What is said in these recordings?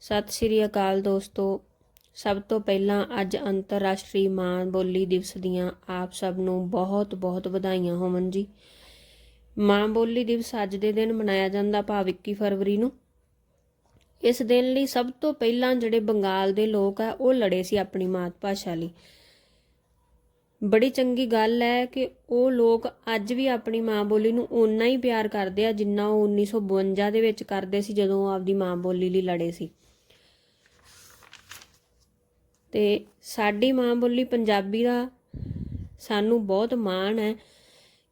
ਸਤਿ ਸ਼੍ਰੀ ਅਕਾਲ ਦੋਸਤੋ। ਸਭ ਤੋਂ ਪਹਿਲਾਂ ਅੱਜ ਅੰਤਰਰਾਸ਼ਟਰੀ ਮਾਂ ਬੋਲੀ ਦਿਵਸ ਦੀਆਂ ਆਪ ਸਭ ਨੂੰ ਬਹੁਤ ਬਹੁਤ ਵਧਾਈਆਂ ਹੋਵਨ ਜੀ। ਮਾਂ ਬੋਲੀ ਦਿਵਸ ਅੱਜ ਦੇ ਦਿਨ ਮਨਾਇਆ ਜਾਂਦਾ ਭਾਵ 21 ਫਰਵਰੀ ਨੂੰ। ਇਸ ਦਿਨ ਲਈ ਸਭ ਤੋਂ ਪਹਿਲਾਂ ਜਿਹੜੇ ਬੰਗਾਲ ਦੇ ਲੋਕ ਆ, ਉਹ ਲੜੇ ਸੀ ਆਪਣੀ ਮਾਤ ਭਾਸ਼ਾ ਲਈ। ਬੜੀ ਚੰਗੀ ਗੱਲ ਹੈ ਕਿ ਉਹ ਲੋਕ ਅੱਜ ਵੀ ਆਪਣੀ ਮਾਂ ਬੋਲੀ ਨੂੰ ਓਨਾ ਹੀ ਪਿਆਰ ਕਰਦੇ ਆ ਜਿੰਨਾ ਉਹ 1952 ਦੇ ਵਿੱਚ ਕਰਦੇ ਸੀ ਜਦੋਂ ਉਹ ਆਪਦੀ ਮਾਂ ਬੋਲੀ ਲਈ ਲੜੇ ਸੀ। ਤੇ ਸਾਡੀ ਮਾਂ ਬੋਲੀ ਪੰਜਾਬੀ ਦਾ ਸਾਨੂੰ ਬਹੁਤ ਮਾਣ ਹੈ।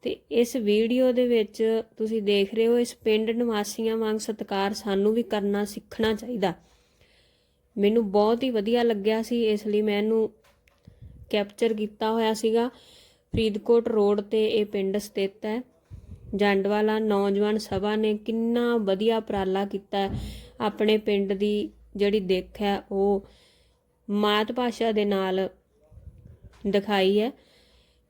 ਤੇ ਇਸ ਵੀਡੀਓ ਦੇ ਵਿੱਚ ਤੁਸੀਂ ਦੇਖ ਰਹੇ ਹੋ, ਇਸ ਪਿੰਡ ਨਿਵਾਸੀਆਂ ਵਾਂਗ ਸਤਿਕਾਰ ਸਾਨੂੰ ਵੀ ਕਰਨਾ, ਸਿੱਖਣਾ ਚਾਹੀਦਾ। ਮੈਨੂੰ ਬਹੁਤ ਹੀ ਵਧੀਆ ਲੱਗਿਆ ਸੀ, ਇਸ ਲਈ ਮੈਂ ਇਹਨੂੰ ਕੈਪਚਰ ਕੀਤਾ ਹੋਇਆ ਸੀਗਾ। ਫਰੀਦਕੋਟ ਰੋਡ ਤੇ ਇਹ ਪਿੰਡ ਸਥਿਤ ਹੈ। ਜੰਡਵਾਲਾ ਨੌਜਵਾਨ ਸਭਾ ਨੇ ਕਿੰਨਾ ਵਧੀਆ ਉਪਰਾਲਾ ਕੀਤਾ ਆਪਣੇ ਪਿੰਡ ਦੀ ਜਿਹੜੀ ਦਿੱਖ ਹੈ, ਉਹ ਮਾਤ ਭਾਸ਼ਾ ਦੇ ਨਾਲ ਦਿਖਾਈ ਹੈ।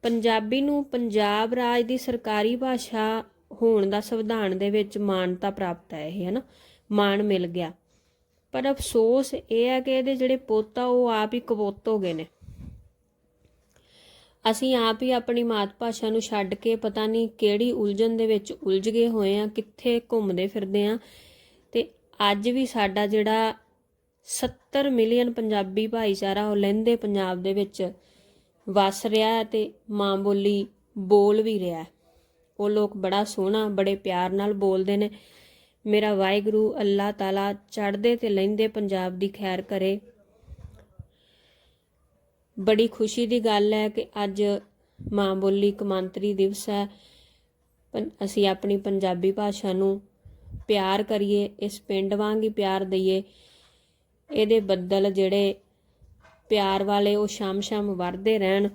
ਪੰਜਾਬੀ ਨੂੰ ਪੰਜਾਬ ਰਾਜ ਦੀ ਸਰਕਾਰੀ ਭਾਸ਼ਾ ਹੋਣ ਦਾ ਸੰਵਿਧਾਨ ਦੇ ਵਿੱਚ ਮਾਨਤਾ ਪ੍ਰਾਪਤ ਹੈ ਇਹ ਹੈ ਨਾ ਮਾਣ ਮਿਲ ਗਿਆ। ਪਰ ਅਫਸੋਸ ਇਹ ਹੈ ਕਿ ਇਹਦੇ ਜਿਹੜੇ ਪੁੱਤ ਆ, ਉਹ ਆਪ ਹੀ ਕਬੂਤ ਹੋ ਗਏ ਨੇ। ਅਸੀਂ ਆਪ ਹੀ ਆਪਣੀ ਮਾਤ ਭਾਸ਼ਾ ਨੂੰ ਛੱਡ ਕੇ ਪਤਾ ਨਹੀਂ ਕਿਹੜੀ ਉਲਝਣ ਦੇ ਵਿੱਚ ਉਲਝ ਗਏ ਹੋਏ ਆ ਕਿੱਥੇ ਘੁੰਮਦੇ ਫਿਰਦੇ ਆ ਤੇ ਅੱਜ ਵੀ ਸਾਡਾ ਜਿਹੜਾ 70 ਮਿਲੀਅਨ ਪੰਜਾਬੀ ਭਾਈਚਾਰਾ ਉਹ ਲਹਿੰਦੇ ਪੰਜਾਬ ਦੇ ਵਿੱਚ ਵਸ ਰਿਹਾ ਹੈ ਤੇ ਮਾਂ ਬੋਲੀ ਬੋਲ ਵੀ ਰਿਹਾ ਹੈ। ਉਹ ਲੋਕ ਬੜਾ ਸੋਹਣਾ, ਬੜੇ ਪਿਆਰ ਨਾਲ ਬੋਲਦੇ ਨੇ। ਮੇਰਾ ਵਾਹਿਗੁਰੂ ਅੱਲਾਹ ਤਾਲਾ ਚੜ੍ਹਦੇ ਤੇ ਲਹਿੰਦੇ ਪੰਜਾਬ ਦੀ ਖੈਰ ਕਰੇ। ਬੜੀ ਖੁਸ਼ੀ ਦੀ ਗੱਲ ਹੈ ਕਿ ਅੱਜ ਮਾਂ ਬੋਲੀ ਕਮਾਂਤਰੀ ਦਿਵਸ ਹੈ। ਅਸੀਂ ਆਪਣੀ ਪੰਜਾਬੀ ਭਾਸ਼ਾ ਨੂੰ ਪਿਆਰ ਕਰੀਏ, ਇਸ ਪਿੰਡ ਵਾਂਗ ਹੀ ਪਿਆਰ ਦਈਏ। ਇਹਦੇ ਬੱਦਲ ਜਿਹੜੇ ਪਿਆਰ ਵਾਲੇ ਉਹ ਸ਼ਾਮ-ਸ਼ਾਮ ਵਰਦੇ ਰਹਿਣ।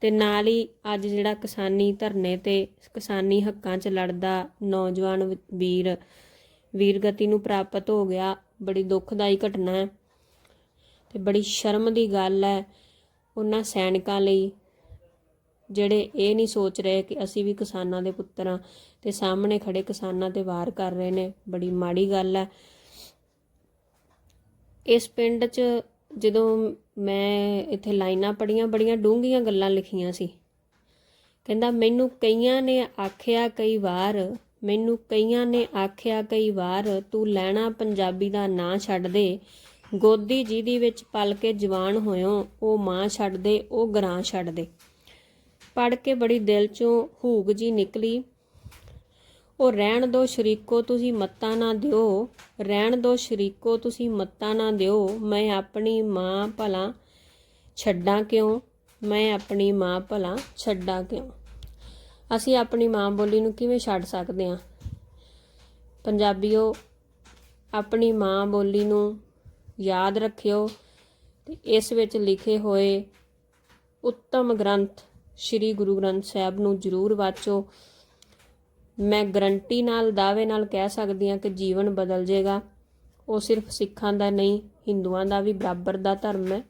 ਤੇ ਨਾਲ ਹੀ ਅੱਜ ਜਿਹੜਾ ਕਿਸਾਨੀ ਧਰਨੇ ਤੇ ਕਿਸਾਨੀ ਹੱਕਾਂ 'ਚ ਲੜਦਾ ਨੌਜਵਾਨ ਵੀਰ, ਵੀਰਗਤੀ ਨੂੰ ਪ੍ਰਾਪਤ ਹੋ ਗਿਆ। ਬੜੀ ਦੁੱਖਦਾਈ ਘਟਨਾ ਹੈ। ਤੇ ਬੜੀ ਸ਼ਰਮ ਦੀ ਗੱਲ ਹੈ ਉਹਨਾਂ ਸੈਨਿਕਾਂ ਲਈ, ਜਿਹੜੇ ਇਹ ਨਹੀਂ ਸੋਚ ਰਹੇ ਕਿ ਅਸੀਂ ਵੀ ਕਿਸਾਨਾਂ ਦੇ ਪੁੱਤਰਾਂ ਤੇ ਸਾਹਮਣੇ ਖੜੇ ਕਿਸਾਨਾਂ ਤੇ ਵਾਰ ਕਰ ਰਹੇ ਨੇ। ਬੜੀ ਮਾੜੀ ਗੱਲ ਹੈ। ਇਸ ਪਿੰਡ 'ਚ ਜਦੋਂ ਮੈਂ ਇੱਥੇ ਲਾਈਨਾਂ ਪੜੀਆਂ ਬੜੀਆਂ ਡੂੰਘੀਆਂ ਗੱਲਾਂ ਲਿਖੀਆਂ ਸੀ। ਕਹਿੰਦਾ, ਮੈਨੂੰ ਕਈਆਂ ਨੇ ਆਖਿਆ ਕਈ ਵਾਰ, ਮੈਨੂੰ ਕਈਆਂ ਨੇ ਆਖਿਆ ਕਈ ਵਾਰ, ਤੂੰ ਲੈਣਾ ਪੰਜਾਬੀ ਦਾ ਨਾਂ ਛੱਡ ਦੇ। ਗੋਦੀ ਜਿਹਦੀ ਵਿੱਚ ਪਲ ਕੇ ਜਵਾਨ ਹੋਇਓ, ਉਹ ਮਾਂ ਛੱਡ ਦੇ, ਉਹ ਗਰਾਂ ਛੱਡ ਦੇ। ਪੜ ਕੇ ਬੜੀ ਦਿਲ ਚੋਂ ਹੂਕ ਜੀ ਨਿਕਲੀ। ਉਹ ਰਹਿਣ ਦੋ ਸ਼ਰੀਕੋ ਤੁਸੀਂ ਮੱਤਾਂ ਨਾ ਦਿਓ। ਰਹਿਣ ਦੋ ਸ਼ਰੀਕੋ ਤੁਸੀਂ ਮੱਤਾਂ ਨਾ ਦਿਓ। ਮੈਂ ਆਪਣੀ ਮਾਂ ਭਲਾ ਛੱਡਾਂ ਕਿਉਂ? ਮੈਂ ਆਪਣੀ ਮਾਂ ਭਲਾ ਛੱਡਾਂ ਕਿਉਂ? ਅਸੀਂ ਆਪਣੀ ਮਾਂ ਬੋਲੀ ਨੂੰ ਕਿਵੇਂ ਛੱਡ ਸਕਦੇ ਹਾਂ? ਪੰਜਾਬੀਓ, ਆਪਣੀ ਮਾਂ ਬੋਲੀ ਨੂੰ ਯਾਦ ਰੱਖਿਓ ਤੇ ਇਸ ਵਿੱਚ ਲਿਖੇ ਹੋਏ ਉੱਤਮ ਗ੍ਰੰਥ ਸ੍ਰੀ ਗੁਰੂ ਗ੍ਰੰਥ ਸਾਹਿਬ ਨੂੰ ਜ਼ਰੂਰ ਵਾਚੋ। ਮੈਂ ਗਰੰਟੀ ਨਾਲ, ਦਾਅਵੇ ਨਾਲ ਕਹਿ ਸਕਦੀ ਹਾਂ ਕਿ ਜੀਵਨ ਬਦਲ ਜਾਏਗਾ ਉਹ ਸਿਰਫ ਸਿੱਖਾਂ ਦਾ ਨਹੀਂ, ਹਿੰਦੂਆਂ ਦਾ ਵੀ, ਬਰਾਬਰ ਦਾ ਧਰਮ ਹੈ।